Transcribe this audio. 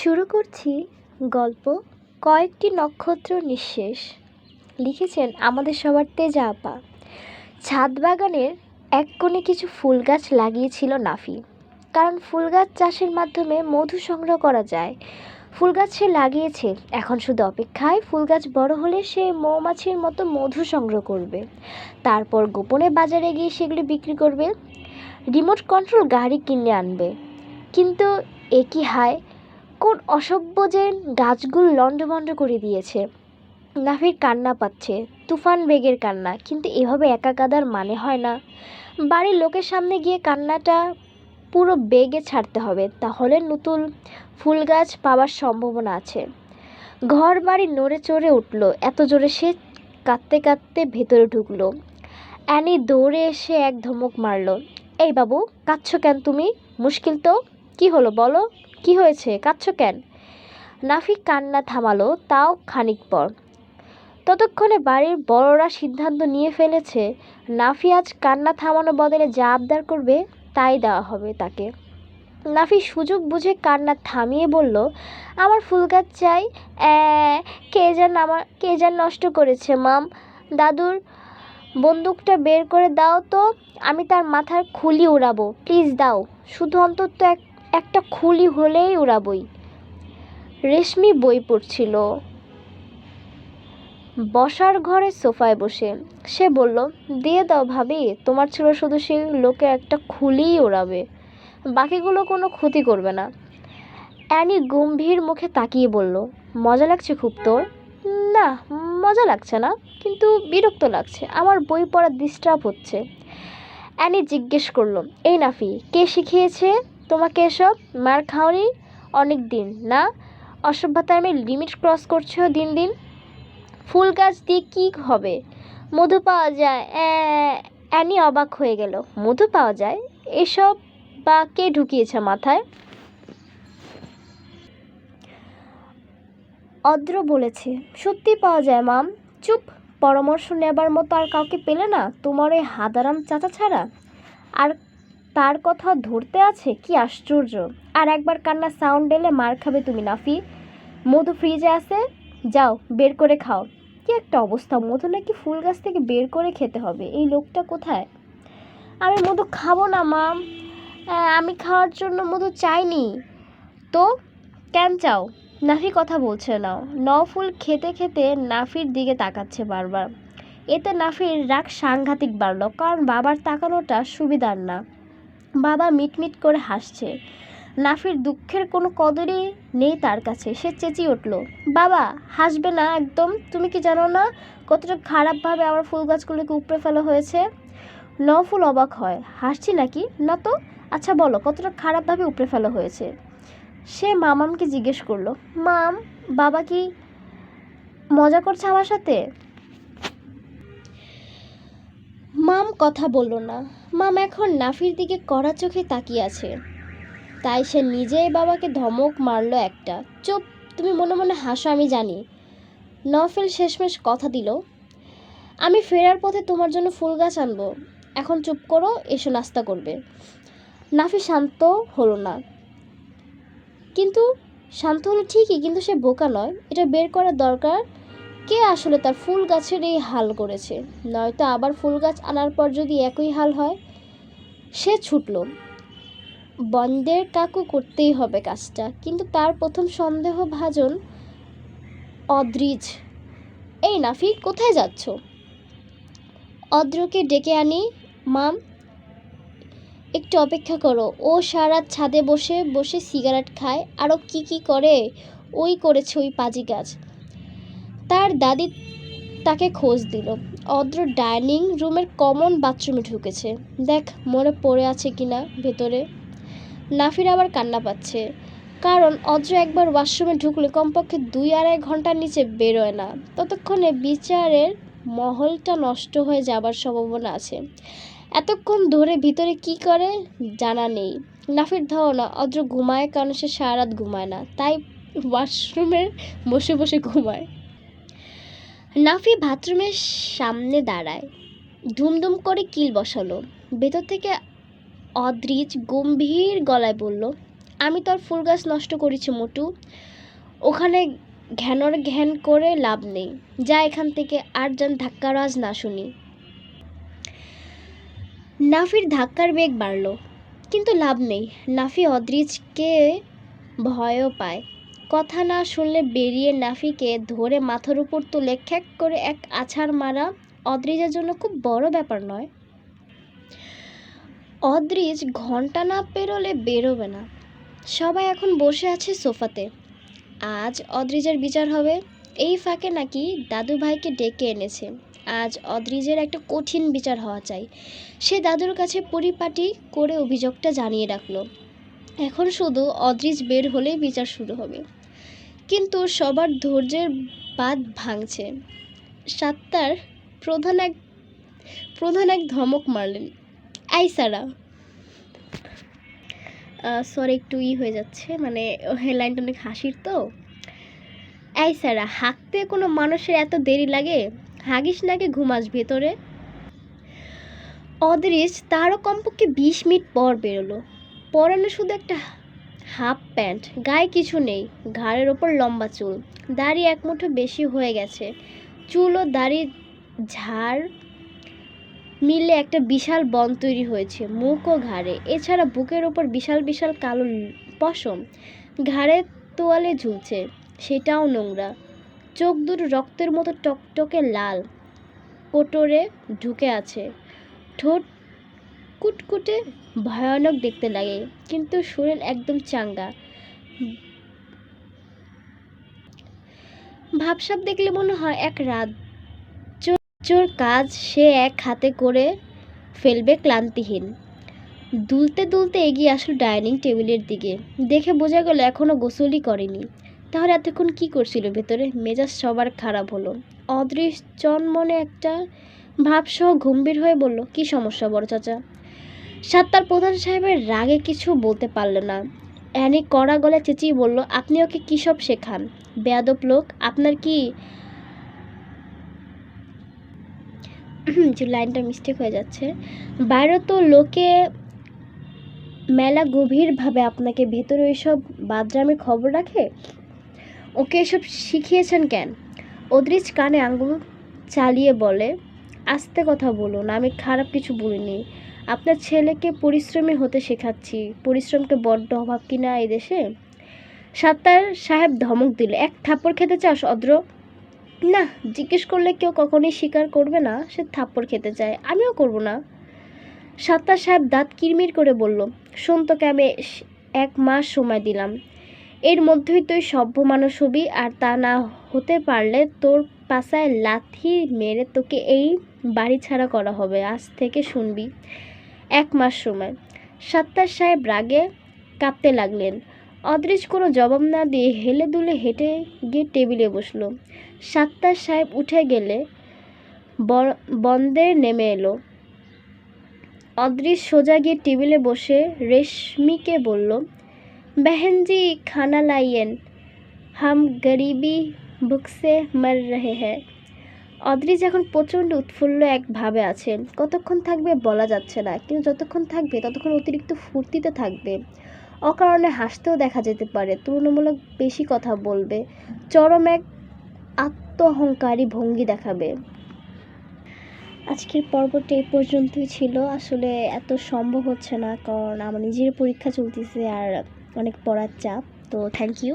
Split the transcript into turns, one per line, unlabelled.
শুরু করছি গল্প কয়েকটি নক্ষত্র নিঃশেষ। লিখেছেন আমাদের সবার তেজা আপা। ছাদ বাগানের এক কোণে কিছু ফুল গাছ লাগিয়েছিল নাফি। কারণ ফুল গাছ চাষের মাধ্যমে মধু সংগ্রহ করা যায়। ফুল গাছ সে লাগিয়েছে, এখন শুধু অপেক্ষায় ফুল গাছ বড় হলে সে মৌমাছির মতো মধু সংগ্রহ করবে। তারপর গোপনে বাজারে গিয়ে সেগুলি বিক্রি করবে। রিমোট কন্ট্রোল গাড়ি কিনে আনবে। কিন্তু একই হায়? কোন অসভ্য যে গাছগুলো লণ্ডভণ্ড করে দিয়েছে। নাফির কান্না পাচ্ছে, তুফান বেগের কান্না, কিন্তু এভাবে একা কাদার মানে হয় না। বাড়ির লোকের সামনে গিয়ে কান্নাটা পুরো বেগে ছাড়তে হবে, তাহলে নতুন ফুল গাছ পাওয়ার সম্ভাবনা আছে। ঘর বাড়ি নড়ে চড়ে উঠল, এত জোরে সে কাঁদতে কাঁদতে ভেতরে ঢুকলো। অ্যানি দৌড়ে এসে এক ধমক মারলো, এই বাবু, কাঁদছো কেন তুমি? মুশকিল তো। কি হলো বলো? কি হয়েছে? কাঁদছো কেন? নাফি কান্না থামালো, তাও খানিক পর। ততক্ষণে বাড়ির বড়রা সিদ্ধান্ত নিয়ে ফেলেছে, নাফি আজ কান্না থামানোর বদলে যা আবদার করবে তাই দেওয়া হবে তাকে। নাফি সুযোগ বুঝে কান্না থামিয়ে বলল, আমার ফুল গাছ চাই কে যেন আমার, কে যেন নষ্ট করেছে, মাম। দাদুর বন্দুকটা বের করে দাও তো, আমি তার মাথার খুলি উড়াবো। প্লিজ দাও। শুধু অন্তত এক একটা খুলি হলেই উড়াবই। রেশমি বই পড়ছিল। বসার ঘরে সোফায় বসে। সে বলল, দিয়ে দাও ভাবি, তোমার ছিল শুধু সেই লোকে একটা খুলিই ওড়াবে বাকিগুলো কোনো ক্ষতি করবে না। অ্যানি গম্ভীর মুখে তাকিয়ে বলল, মজা লাগছে খুব তোর? না, মজা লাগছে না, কিন্তু বিরক্ত লাগছে, আমার বই পড়া ডিস্টার্ব হচ্ছে। অ্যানি জিজ্ঞেস করল, এই নাফি, কে শিখিয়েছে? তোমাকে এসব মার খাওনি অনেক দিন না? অসভ্যতার আমি লিমিট ক্রস করছ দিন দিন। ফুল গাছ দিয়ে কী হবে? মধু পাওয়া যায় অ্যাঁ, অ্যানি অবাক হয়ে গেল। মধু পাওয়া যায়? এসব বা কে ঢুকিয়েছে মাথায়? অদ্র বলেছে সত্যি পাওয়া যায় মাম। চুপ পরামর্শ নেবার মতো আর কাউকে পেলে না? তোমার ওই হাদারাম চাচা ছাড়া? আর তার কথা ধরতে আছে? কি আশ্চর্য। আর একবার কান্নার সাউন্ড এলে মার খাবে তুমি, নাফি। মধু ফ্রিজে আছে। যাও, বের করে খাও। কি একটা অবস্থা। মধু নাকি ফুল গাছ থেকে বের করে খেতে হবে। এই লোকটা কোথায়? আমি মধু, খাব না, মা। আমি খাওয়ার জন্য মধু চাইনি। তো, কেন চাও? নাফি কথা বলছে না। নফুল খেতে খেতে নাফির দিকে তাকাচ্ছে বারবার। এতে নাফির রাগ সাংঘাতিক বাড়লো। কারণ বাবার তাকানোটা সুবিধার না। বাবা মিটমিট করে হাসছে। নাফির দুঃখের কোনো কদরই নেই তার কাছে। সে চেঁচিয়ে উঠল, বাবা, হাসবে না একদম? তুমি কি জানো না কতটা খারাপভাবে আমার ফুল গাছগুলোকে উপড়ে ফেলা হয়েছে? নফুল অবাক হয়, হাসছি নাকি? না তো? আচ্ছা বলো, কতটা খারাপভাবে উপড়ে ফেলা হয়েছে? সে মামামকে জিজ্ঞেস করল, মাম, বাবা কি মজা করছে আমার সাথে? মাম কথা বলল না। মাম এখন নাফির দিকে কড়া চোখে তাকিয়ে আছে। তাই সে নিজেই বাবাকে ধমক মারলো একটা। চুপ, তুমি মনে মনে হাসো, আমি জানি। নফেল শেষমেশ কথা দিল, আমি ফেরার পথে তোমার জন্য ফুল গাছ আনব। এখন চুপ করো, এসো নাস্তা করবে। নাফি শান্ত হলো না। কিন্তু, শান্ত হলো ঠিকই, কিন্তু সে বোকা নয়। এটা বের করার দরকার কে আসলে তার ফুল গাছের এই হাল করেছে? নয়তো আবার ফুল গাছ আনার পর যদি একই হাল হয়? সে ছুটল। বন্দের কাকু করতেই হবে কাজটা। কিন্তু তার প্রথম সন্দেহ ভাজন অদ্রিজ। এই নাফি, কোথায় যাচ্ছ? অদ্রকে ডেকে আনি, মাম, একটু অপেক্ষা করো। ও সারা ছাদে বসে বসে সিগারেট খায়। আরও কি কি করে? ওই করেছে ওই পাজি গাছ। তার দাদি তাকে খোঁজ দিল। অদ্র ডাইনিং রুমের কমন বাথরুমে ঢুকেছে। দেখ, মনে পড়ে আছে কিনা ভেতরে। নাফির আবার কান্না পাচ্ছে। কারণ অদ্র একবার ওয়াশরুমে ঢুকলে কমপক্ষে দুই আড়াই ঘণ্টার নিচে বেরোয় না। ততক্ষণে বিচারের মহলটা নষ্ট হয়ে যাবার সম্ভাবনা আছে। এতক্ষণ ধরে ভিতরে কি করে জানা নেই। নাফির ধারণা, অদ্র ঘুমায় কারণ সে সারা রাত ঘুমায় না। তাই ওয়াশরুমে বসে বসে ঘুমায়। নাফি বাথরুমের সামনে দাঁড়ায়। ধুমধুম করে কিল বসালো। ভেতর থেকে অদ্রিজ গম্ভীর গলায় বলল, আমি তোর ফুল গাছ নষ্ট করেছি মোটু। ওখানে ঘ্যানর ঘ্যান করে লাভ নেই। যা এখান থেকে আর যেন ধাক্কার আওয়াজ না শুনি। নাফির ধাক্কার বেগ বাড়ল, কিন্তু লাভ নেই। নাফি অদ্রিজকে ভয়ও পায়। কথা না শুনলে বেরিয়ে নাফিকে ধরে মাথার উপর তুলে খ্যাক করে এক আছাড় মারা অদ্রিজের জন্য খুব বড় ব্যাপার নয়। অদ্রিজ ঘণ্টা না পেরোলে বেরোবে না। সবাই এখন বসে আছে সোফাতে। আজ অদ্রিজের বিচার হবে। এই ফাঁকে নাকি দাদু ভাইকে ডেকে এনেছে। আজ অদ্রিজের একটা কঠিন বিচার হওয়া চাই। সে দাদুর কাছে পরিপাটি করে অভিযোগটা জানিয়ে রাখল। এখন শুধু অদ্রিজ বের হলেই বিচার শুরু হবে। কিন্তু সবার ধৈর্যের বাদ ভাঙছে। সাতটার প্রধান এক প্রধান এক ধমক মারলেন, আই সারা। সরি একটু ই হয়ে যাচ্ছে মানে হেডলাইনটা অনেক হাসির তো। এই স্যারা হাঁকতে কোনো মানুষের এত দেরি লাগে? হাগিস নাকি ঘুমাস ভেতরে? অদৃশ তারও কমপক্ষে বিশ মিনিট পর বেরোলো। পরানো শুধু একটা হাফ প্যান্ট, গায়ে কিছু নেই, ঘাড়ের ওপর লম্বা চুল, দাড়ি এক মুঠো বেশি হয়ে গেছে। চুল ও দাড়ি ঝাড় মিলে একটা বিশাল বন তৈরি হয়েছে, মুখ ও ঘাড়ে। এছাড়া বুকের ওপর বিশাল বিশাল কালো পশম, ঘাড়ে তোয়ালে ঝুলছে, সেটাও নোংরা। চোখ দুটো রক্তের মতো টকটকে লাল, কোটরে ঢুকে আছে। ঠোঁট কুটকুটে ভয়ানক দেখতে লাগে, কিন্তু শরীর একদম চাঙ্গা। ভাবসাব দেখলে মনে হয় এক রাত চোর কাজ সে এক হাতে করে ফেলবে ক্লান্তিহীন। দুলতে দুলতে এগিয়ে আসলো ডাইনিং টেবিলের দিকে। দেখে বোঝা গেল এখনও গোসলই করেনি। তাহলে এতক্ষণ কি করছিল ভেতরে? মেজাজ সবার খারাপ হলো। অদৃশ্য মনে একটা ভাবসহ গম্ভীর হয়ে বলল, কি সমস্যা বড় চাচা? সাত্তার প্রধান সাহেবের রাগে কিছু বলতে পারল না। অ্যানি কড়া গলে চেঁচিয়ে বলল, আপনি ওকে কী সব শেখান? বেয়াদব লোক, আপনার কি লাইনটা মিস্টেক হয়ে যাচ্ছে। বাইরে তো লোকে মেলা গভীরভাবে আপনাকে ভেতরে ওইসব বাদরামের খবর রাখে? ওকে এসব শিখিয়েছেন কেন? অদ্রিজ কানে আঙ্গুল চালিয়ে বলে, আস্তে কথা বলুন, আমি খারাপ কিছু বলিনি। আপনার ছেলেকে পরিশ্রমী হতে শেখাচ্ছি। পরিশ্রমকে বড্ড অভাব কিনা এই দেশে? সাত্তার সাহেব ধমক দিল, এক থাপ্পড় খেতে চাস, অদ্র? না, জিজ্ঞেস করলে কেউ কখনোই স্বীকার করবে না, সে থাপ্পড় খেতে চায়, আমিও করব না। সাত্তার সাহেব দাঁত কিরমির করে বলল, শোন তোকে আমি এক মাস সময় দিলাম। এর মধ্যেই তুই সভ্য মানুষ হবি, আর তা না হতে পারলে তোর পাশায় লাথি মেরে তোকে এই বাড়ি ছাড়া করা হবে, আজ থেকে শুনবি। এক মাস সময়। সাত্তার সাহেব রাগে কাঁপতে লাগলেন। অদৃশ কোনো জবাব না দিয়ে হেলে দুলে হেঁটে গিয়ে টেবিলে বসল। সাত্তার সাহেব উঠে গেলে বন্দের নেমে এলো। অদৃশ সোজা গিয়ে টেবিলে বসে রেশমিকে বলল, বেহেনজি, খানা লাইয়েন। হাম গরিবি ভুকসে মর রহে হ্যাঁ অদ্রিজ এখন প্রচণ্ড উৎফুল্ল এক ভাবে আছে কতক্ষণ থাকবে বলা যাচ্ছে না, কিন্তু যতক্ষণ থাকবে ততক্ষণ অতিরিক্ত ফুর্তিতে থাকবে। অকারণে হাসতেও দেখা যেতে পারে, তুলনামূলক বেশি কথা বলবে। চরম এক আত্মহংকারী ভঙ্গি দেখাবে। আজকের পর্বটা এই পর্যন্তই ছিল। আসলে এত সম্ভব হচ্ছে না, কারণ আমার নিজের পরীক্ষা চলতেছে আর অনেক পড়ার চাপ। তো থ্যাংক ইউ